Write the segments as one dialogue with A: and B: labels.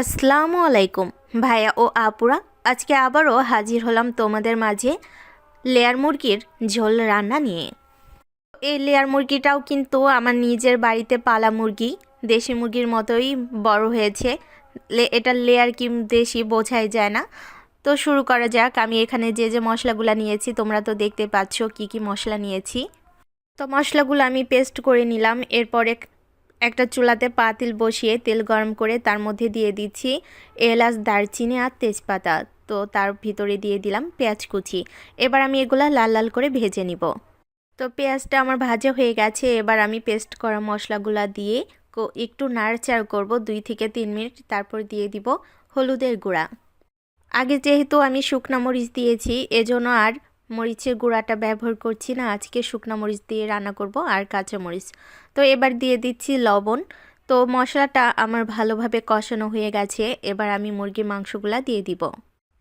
A: আসসালামু আলাইকুম। ভাইয়া ও আপুরা, আজকে আবারও হাজির হলাম তোমাদের মাঝে লেয়ার মুরগির ঝোল রান্না নিয়ে। এই লেয়ার মুরগিটাও কিন্তু আমার নিজের বাড়িতে পালা মুরগি, দেশি মুরগির মতোই বড় হয়েছে। এটা লেয়ার কি দেশি বোঝাই যায় না। তো শুরু করা যাক, আমি এখানে যে যে মশলাগুলো নিয়েছি, তোমরা তো দেখতে পাচ্ছ কি কি মশলা নিয়েছি। তো মশলাগুলো আমি পেস্ট করে নিলাম, এরপরে একটা চুলাতে পাতিল বসিয়ে তেল গরম করে তার মধ্যে দিয়ে দিচ্ছি এলাচ, দারচিনি আর তেজপাতা। তো তার ভিতরে দিয়ে দিলাম পেঁয়াজ কুচি। এবার আমি এগুলা লাল লাল করে ভেজে নিব। তো পেঁয়াজটা আমার ভাজা হয়ে গেছে। এবার আমি পেস্ট করা মশলাগুলো দিয়ে একটু নাড়াচাড় করব দুই থেকে তিন মিনিট। তারপর দিয়ে দিব হলুদের গুঁড়া। আগে যেহেতু আমি শুকনা মরিচ দিয়েছি, এজন্য আর মরিচের গুঁড়াটা ব্যবহার করছি না, আজকে শুকনো মরিচ দিয়ে রান্না করব আর কাঁচা মরিচ। তো এবার দিয়ে দিচ্ছি লবণ। তো মশলাটা আমার ভালোভাবে কষানো হয়ে গেছে, এবার আমি মুরগির মাংসগুলা দিয়ে দিব।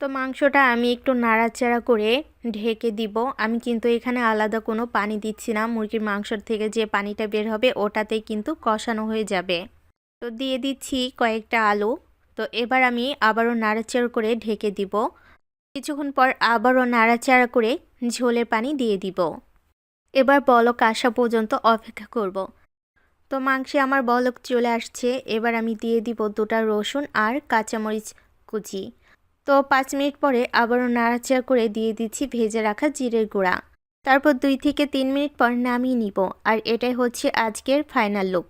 A: তো মাংসটা আমি একটু নাড়াচাড়া করে ঢেকে দিব। আমি কিন্তু এখানে আলাদা কোনো পানি দিচ্ছি না, মুরগির মাংসর থেকে যে পানিটা বের হবে ওটাতেই কিন্তু কষানো হয়ে যাবে। তো দিয়ে দিচ্ছি কয়েকটা আলু। তো এবার আমি আবারও নাড়াচাড়া করে ঢেকে দিব। কিছুক্ষণ পর আবারও নাড়াচাড়া করে ঝোলের পানি দিয়ে দিব। এবার বলক আসা পর্যন্ত অপেক্ষা করব। তো মাংসে আমার বলক চলে আসছে, এবার আমি দিয়ে দিব দুটা রসুন আর কাঁচামরিচ কুচি। তো পাঁচ মিনিট পরে আবারও নাড়াচাড়া করে দিয়ে দিচ্ছি ভেজে রাখা জিরের গুঁড়া। তারপর দুই থেকে তিন মিনিট পর নামিয়ে নিব, আর এটাই হচ্ছে আজকের ফাইনাল লুক।